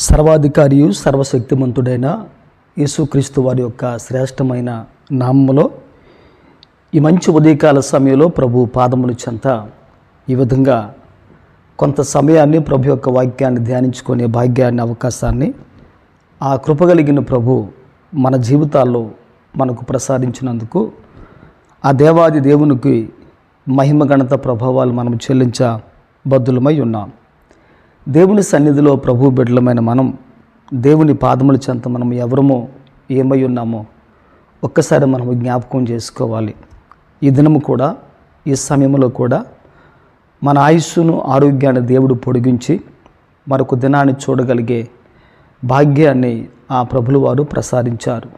సర్వాధికారియు సర్వశక్తిమంతుడైన యేసుక్రీస్తు వారి యొక్క శ్రేష్టమైన నామములో ఈ మంచి ఉదయకాల సమయంలో ప్రభు పాదముల చెంత ఈ విధంగా కొంత సమయాన్ని ప్రభు యొక్క వాక్యాన్ని ధ్యానించుకునే భాగ్యాన్ని అవకాశాన్ని ఆ కృపగలిగిన ప్రభు మన జీవితాల్లో మనకు ప్రసాదించినందుకు ఆ దేవాది దేవునికి మహిమ గణత ప్రభావాలు మనం చెల్లించ బద్దులమై ఉన్నాం. దేవుని సన్నిధిలో ప్రభు బిడ్డలమైన మనం దేవుని పాదముల చెంత మనం ఎవరమో ఏమై ఉన్నామో ఒక్కసారి మనం జ్ఞాపకం చేసుకోవాలి. ఈ దినము కూడా ఈ సమయంలో కూడా మన ఆయుస్సును ఆరోగ్యాన్ని దేవుడు పొడిగించి మరొక దినాన్ని చూడగలిగే భాగ్యాన్ని ఆ ప్రభులు వారు ప్రసాదించారు.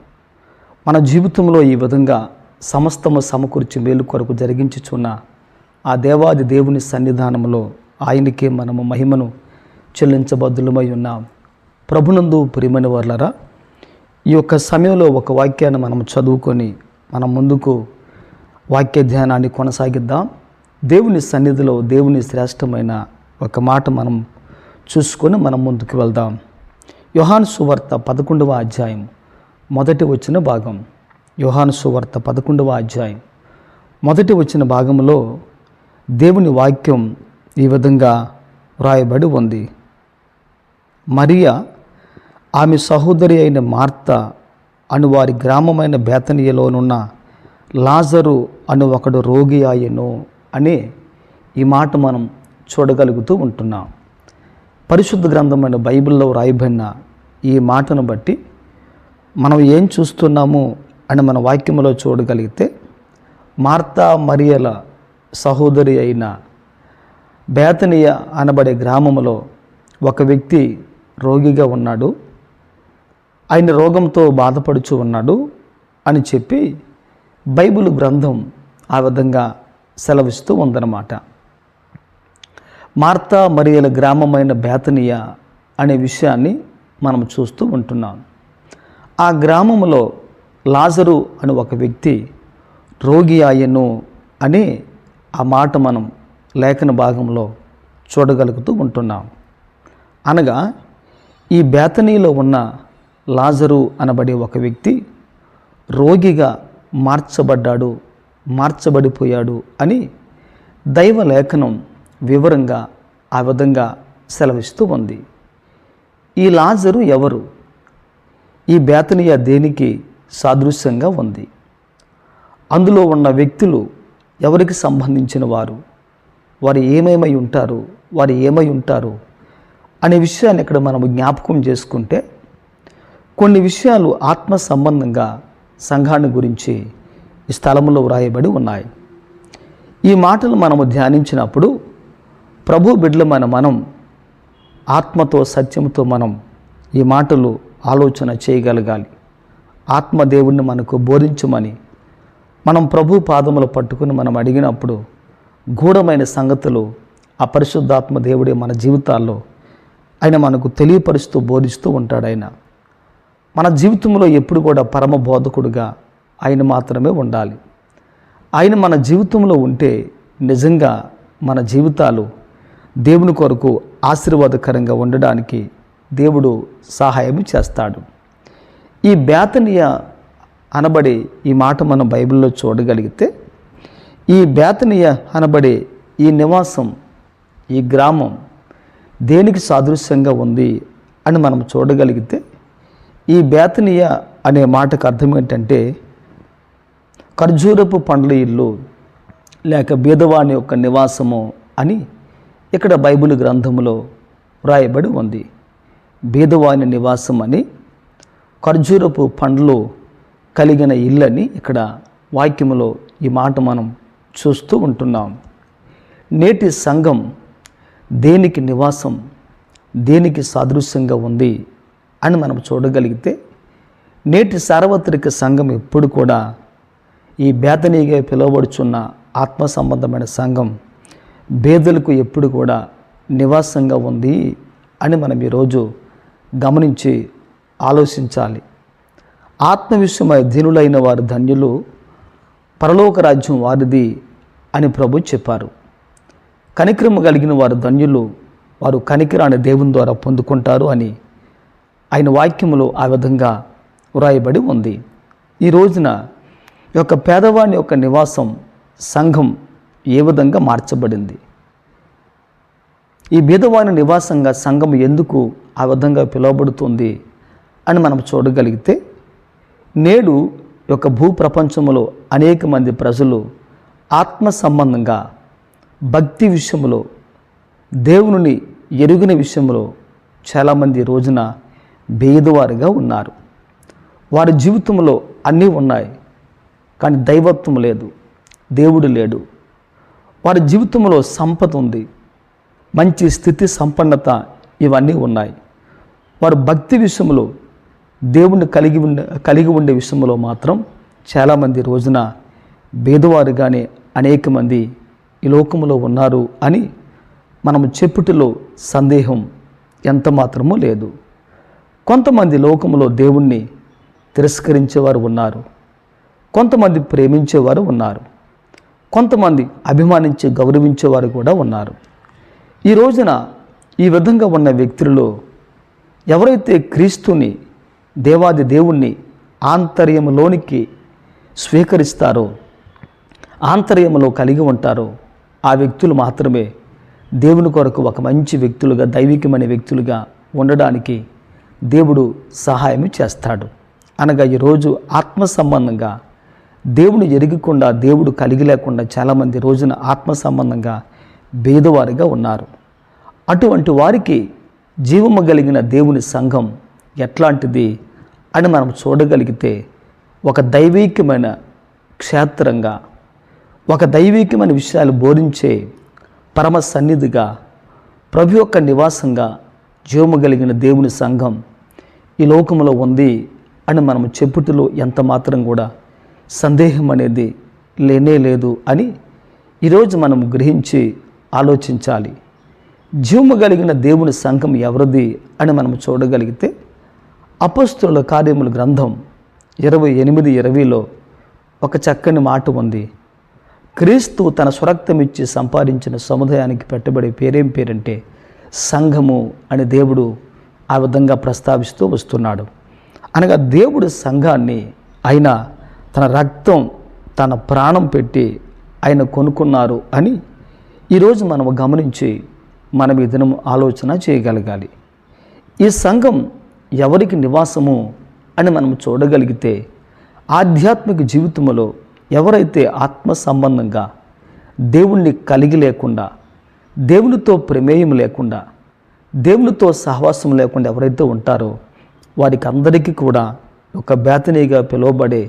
మన జీవితంలో ఈ విధంగా సమస్తము సమకూర్చి మేలు కొరకు జరిగించుచున్న ఆ దేవాది దేవుని సన్నిధానంలో ఆయనకే మనము మహిమను చెల్లించబద్దులమై ఉన్నాం. ప్రభునందు ప్రియమైన వర్లరా ఈ యొక్క సమయంలో ఒక వాక్యాన్ని మనం చదువుకొని మనం ముందుకు వాక్య ధ్యానాన్ని కొనసాగిద్దాం. దేవుని సన్నిధిలో దేవుని శ్రేష్టమైన ఒక మాట మనం చూసుకొని మనం ముందుకు వెళ్దాం. యోహాను సువార్త పదకొండవ అధ్యాయం మొదటి వచ్చిన భాగం. యోహాను సువార్త పదకొండవ అధ్యాయం మొదటి వచ్చిన భాగంలో దేవుని వాక్యం ఈ విధంగా వ్రాయబడి ఉంది. మరియా ఆమె సహోదరి అయిన మార్త అను వారి గ్రామమైన బేతనీయలోనున్న లాజరు అను ఒకడు రోగి ఆయను అనే ఈ మాట మనం చూడగలుగుతూ ఉంటున్నాం. పరిశుద్ధ గ్రంథమైన బైబిల్లో రాయబడిన ఈ మాటను బట్టి మనం ఏం చూస్తున్నాము అని మన వాక్యంలో చూడగలిగితే మార్తా మరియల సహోదరి అయిన బేతనీయ అనబడే గ్రామంలో ఒక వ్యక్తి రోగిగా ఉన్నాడు. ఆయన రోగంతో బాధపడుచు ఉన్నాడు అని చెప్పి బైబిల్ గ్రంథం ఆ విధంగా సెలవిస్తూ ఉందన్నమాట. మార్తా మరియల గ్రామమైన బేతనీయ అనే విషయాన్ని మనం చూస్తూ ఉంటున్నాం. ఆ గ్రామంలో లాజరు అని ఒక వ్యక్తి రోగి ఆయను అని ఆ మాట మనం లేఖన భాగంలో చూడగలుగుతూ ఉంటున్నాం. అనగా ఈ బేతనీలో ఉన్న లాజరు అనబడే ఒక వ్యక్తి రోగిగా మార్చబడ్డాడు మార్చబడిపోయాడు అని దైవ లేఖనం వివరంగా ఆ విధంగా సెలవిస్తూ ఉంది. ఈ లాజరు ఎవరు? ఈ బేతనీయ దేనికి సాదృశ్యంగా ఉంది? అందులో ఉన్న వ్యక్తులు ఎవరికి సంబంధించిన వారు? వారు ఏమేమై ఉంటారు? వారు ఏమై ఉంటారు? అనే విషయాన్ని ఇక్కడ మనం జ్ఞాపకం చేసుకుంటే కొన్ని విషయాలు ఆత్మ సంబంధంగా సంఘాన్ని గురించి ఈ స్థలంలో వ్రాయబడి ఉన్నాయి. ఈ మాటలు మనము ధ్యానించినప్పుడు ప్రభు బిడ్డలమైన మనం ఆత్మతో సత్యంతో మనం ఈ మాటలు ఆలోచన చేయగలగాలి. ఆత్మదేవుణ్ణి మనకు బోధించమని మనం ప్రభు పాదములు పట్టుకుని మనం అడిగినప్పుడు గూఢమైన సంగతులు ఆ పరిశుద్ధాత్మ దేవుడే మన జీవితాల్లో ఆయన మనకు తెలియపరుస్తూ బోధిస్తూ ఉంటాడు ఆయన. మన జీవితంలో ఎప్పుడు కూడా పరమ బోధకుడుగా ఆయన మాత్రమే ఉండాలి. ఆయన మన జీవితంలో ఉంటే నిజంగా మన జీవితాలు దేవుని కొరకు ఆశీర్వాదకరంగా ఉండడానికి దేవుడు సహాయం చేస్తాడు. ఈ బేతనీయ అనబడే ఈ మాట మనం బైబిల్లో చూడగలిగితే ఈ బేతనీయ అనబడే ఈ నివాసం ఈ గ్రామం దేనికి సాదృశ్యంగా ఉంది అని మనం చూడగలిగితే ఈ బేతనీయ అనే మాటకు అర్థం ఏంటంటే ఖర్జూరపు పండ్ల ఇల్లు లేక బీదవాణి యొక్క నివాసము అని ఇక్కడ బైబిల్ గ్రంథంలో వ్రాయబడి ఉంది. బీదవాణి నివాసం అని ఖర్జూరపు పండ్లు కలిగిన ఇల్లని ఇక్కడ వాక్యములో ఈ మాట మనం చూస్తూ ఉంటున్నాం. నేటి సంఘం దేనికి నివాసం దేనికి సాదృశ్యంగా ఉంది అని మనం చూడగలిగితే నేటి సార్వత్రిక సంఘం ఎప్పుడు కూడా ఈ బేతనీగా పిలువబడుచున్న ఆత్మ సంబంధమైన సంఘం బేదలకు ఎప్పుడు కూడా నివాసంగా ఉంది అని మనం ఈరోజు గమనించి ఆలోచించాలి. ఆత్మ విషయమై ధీనులైన వారు ధన్యులు పరలోక రాజ్యం వారిది అని ప్రభు చెప్పారు. కనికరము కలిగిన వారు ధన్యులు. వారు కనికరాన్ని దేవుని ద్వారా పొందుకుంటారు అని ఆయన వాక్యములో ఆ విధంగా వ్రాయబడి ఉంది. ఈ రోజున ఈ యొక్క పేదవాని యొక్క నివాసం సంఘం ఏ విధంగా మార్చబడింది? ఈ బీదవాని నివాసంగా సంఘం ఎందుకు ఆ విధంగా పిలువబడుతుంది అని మనం చూడగలిగితే నేడు ఈ యొక్క భూ ప్రపంచంలో అనేక మంది ప్రజలు ఆత్మ సంబంధంగా భక్తి విషయంలో దేవుని ఎరుగిన విషయంలో చాలామంది రోజున భేదవారిగా ఉన్నారు. వారి జీవితంలో అన్నీ ఉన్నాయి కానీ దైవత్వం లేదు దేవుడు లేడు. వారి జీవితంలో సంపద ఉంది మంచి స్థితి సంపన్నత ఇవన్నీ ఉన్నాయి. వారు భక్తి విషయంలో దేవుణ్ణి కలిగి ఉండే కలిగి ఉండే విషయంలో మాత్రం చాలామంది రోజున భేదవారుగానే అనేక మంది ఈ లోకములో ఉన్నారు అని మనము చెప్పుటిలో సందేహం ఎంత మాత్రమూ లేదు. కొంతమంది లోకములో దేవుణ్ణి తిరస్కరించేవారు ఉన్నారు. కొంతమంది ప్రేమించేవారు ఉన్నారు. కొంతమంది అభిమానించి గౌరవించేవారు కూడా ఉన్నారు. ఈ రోజున ఈ విధంగా ఉన్న వ్యక్తులలో ఎవరైతే క్రీస్తుని దేవాది దేవుణ్ణి ఆంతర్యంలోనికి స్వీకరిస్తారో ఆంతర్యంలో కలిగి ఉంటారో ఆ వ్యక్తులు మాత్రమే దేవుని కొరకు ఒక మంచి వ్యక్తులుగా దైవికమైన వ్యక్తులుగా ఉండడానికి దేవుడు సహాయం చేస్తాడు. అనగా ఈరోజు ఆత్మ సంబంధంగా దేవుని ఎరగకుండా దేవుడు కలిగి లేకుండా చాలామంది రోజున ఆత్మ సంబంధంగా భేదవారిగా ఉన్నారు. అటువంటి వారికి జీవము కలిగిన దేవుని సంఘం ఎట్లాంటిది అని మనం చూడగలిగితే ఒక దైవీకమైన క్షేత్రంగా ఒక దైవికమైన విషయాలు బోధించే పరమ సన్నిధిగా ప్రభు యొక్క నివాసంగా జీవము కలిగిన దేవుని సంఘం ఈ లోకంలో ఉంది అని మనం చెప్పుటలో ఎంత మాత్రం కూడా సందేహం అనేది లేనే లేదు అని ఈరోజు మనం గ్రహించి ఆలోచించాలి. జీవము కలిగిన దేవుని సంఘం ఎవరిది అని మనం చూడగలిగితే అపస్తుల కార్యముల గ్రంథం ఇరవై ఎనిమిది ఇరవైలో ఒక చక్కని మాట ఉంది. క్రీస్తు తన స్వరక్తం ఇచ్చి సంపాదించిన సముదాయానికి పెట్టబడే పేరేం పేరంటే సంఘము అని దేవుడు ఆ విధంగా ప్రస్తావిస్తూ వస్తున్నాడు. అనగా దేవుడు సంఘాన్ని ఆయన తన రక్తం తన ప్రాణం పెట్టి ఆయన కొనుక్కున్నారు అని ఈరోజు మనం గమనించి మనం ఈ దినం ఆలోచన చేయగలగాలి. ఈ సంఘం ఎవరికి నివాసము అని మనం చూడగలిగితే ఆధ్యాత్మిక జీవితంలో ఎవరైతే ఆత్మ సంబంధంగా దేవుణ్ణి కలిగి లేకుండా దేవునితో ప్రమేయం లేకుండా దేవునితో సహవాసం లేకుండా ఎవరైతే ఉంటారో వారికి అందరికీ కూడా ఒక బేతనీగా పిలువబడే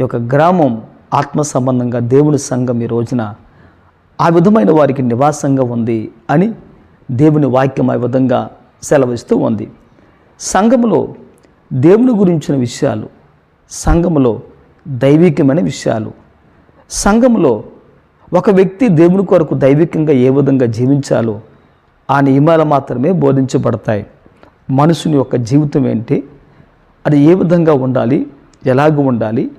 యొక్క గ్రామం ఆత్మ సంబంధంగా దేవుని సంఘం ఈ రోజున ఆ విధమైన వారికి నివాసంగా ఉంది అని దేవుని వాక్యం ఆ విధంగా సెలవిస్తూ ఉంది. సంఘములో దేవుని గురించిన విషయాలు సంఘములో దైవికమైన విషయాలు. సంఘంలో ఒక వ్యక్తి దేవుని కొరకు దైవికంగా ఏ విధంగా జీవించాలో ఆ నియమాలు మాత్రమే బోధించబడతాయి. మనుషుని యొక్క జీవితం ఏంటి? అది ఏ విధంగా ఉండాలి? ఎలాగ ఉండాలి?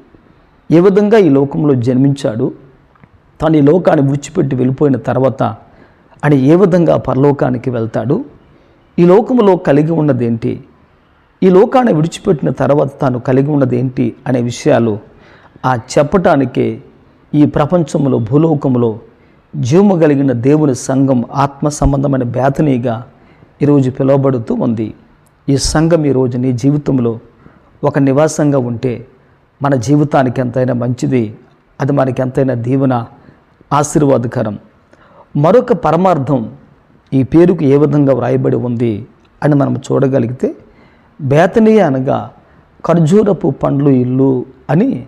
ఏ విధంగా ఈ లోకంలో జన్మించాడు? తను ఈ లోకాన్ని విడిచిపెట్టి వెళ్ళిపోయిన తర్వాత అని ఏ విధంగా పరలోకానికి వెళ్తాడు? ఈ లోకంలో కలిగి ఉన్నదేంటి? ఈ లోకాన్ని విడిచిపెట్టిన తర్వాత తాను కలిగి ఉన్నదేంటి? అనే విషయాలు ఆ చెప్పటానికే ఈ ప్రపంచంలో భూలోకంలో జీవము కలిగిన దేవుని సంఘం ఆత్మ సంబంధమైన బేతనీగా ఈరోజు పిలువబడుతూ ఉంది. ఈ సంఘం ఈరోజు నీ జీవితంలో ఒక నివాసంగా ఉంటే మన జీవితానికి ఎంతైనా మంచిది అది మనకి ఎంతైనా దీవెన ఆశీర్వాదకరం. మరొక పరమార్థం ఈ పేరుకు ఏ విధంగా వ్రాయబడి ఉంది అని మనం చూడగలిగితే బేతనీ అనగా ఖర్జూరపు పండ్లు ఇల్లు అని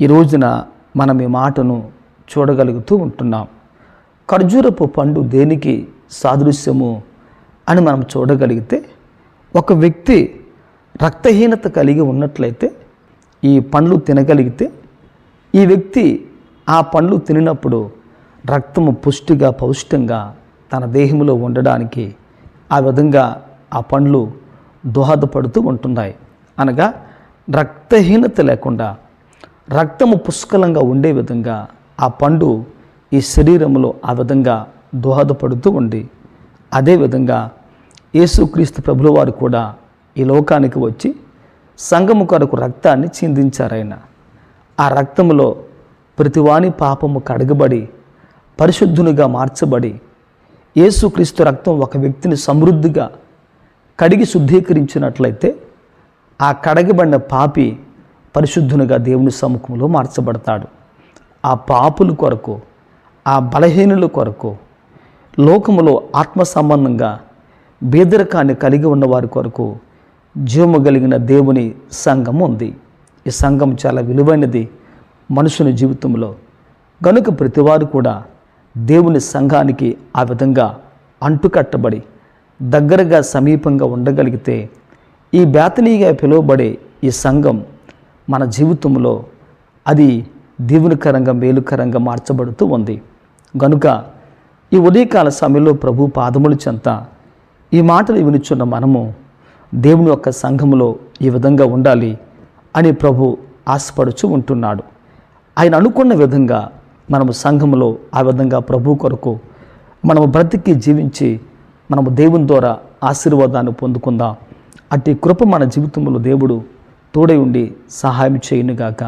ఈ రోజున మనం ఈ మాటను చూడగలుగుతూ ఉంటున్నాం. ఖర్జూరపు పండు దేనికి సాదృశ్యము అని మనం చూడగలిగితే ఒక వ్యక్తి రక్తహీనత కలిగి ఉన్నట్లయితే ఈ పండ్లు తినగలిగితే ఈ వ్యక్తి ఆ పండ్లు తినినప్పుడు రక్తము పుష్టిగా పౌష్టికంగా తన దేహంలో ఉండడానికి ఆ విధంగా ఆ పండ్లు దోహదపడుతూ ఉంటున్నాయి. అనగా రక్తహీనత లేకుండా రక్తము పుష్కలంగా ఉండే విధంగా ఆ పండు ఈ శరీరంలో ఆ విధంగా దోహదపడుతూ ఉంది. అదేవిధంగా యేసుక్రీస్తు ప్రభుల వారు కూడా ఈ లోకానికి వచ్చి సంగము కొరకు రక్తాన్ని చిందించారాయన. ఆ రక్తములో ప్రతివాని పాపము కడగబడి పరిశుద్ధునిగా మార్చబడి యేసుక్రీస్తు రక్తం ఒక వ్యక్తిని సమృద్ధిగా కడిగి శుద్ధీకరించినట్లయితే ఆ కడగబడిన పాపి పరిశుద్ధునిగా దేవుని సముఖంలో మార్చబడతాడు. ఆ పాపుల కొరకు ఆ బలహీనుల కొరకు లోకములో ఆత్మ సంబంధంగా బేదరకాన్ని కలిగి ఉన్న వారి కొరకు జీవము కలిగిన దేవుని సంఘం ఉంది. ఈ సంఘం చాలా విలువైనది మనుషుని జీవితంలో. గనుక ప్రతివారు కూడా దేవుని సంఘానికి ఆ విధంగా అంటుకట్టబడి దగ్గరగా సమీపంగా ఉండగలిగితే ఈ బేతనీగా పిలువబడే ఈ సంఘం మన జీవితంలో అది దీవునికరంగా మేలుకరంగా మార్చబడుతూ ఉంది. గనుక ఈ ఉదయకాల సమయంలో ప్రభు పాదముల చెంత ఈ మాటలు వినుచున్న మనము దేవుని యొక్క సంఘములో ఈ విధంగా ఉండాలి అని ప్రభు ఆశపడుచు ఉంటున్నాడు. ఆయన అనుకున్న విధంగా మనము సంఘములో ఆ విధంగా ప్రభు కొరకు మనము బ్రతికి జీవించి మనము దేవుని ద్వారా ఆశీర్వాదాన్ని పొందుకుందాం. అట్టి కృప మన జీవితంలో దేవుడు తోడై ఉండి సహాయం చేయనుగాక.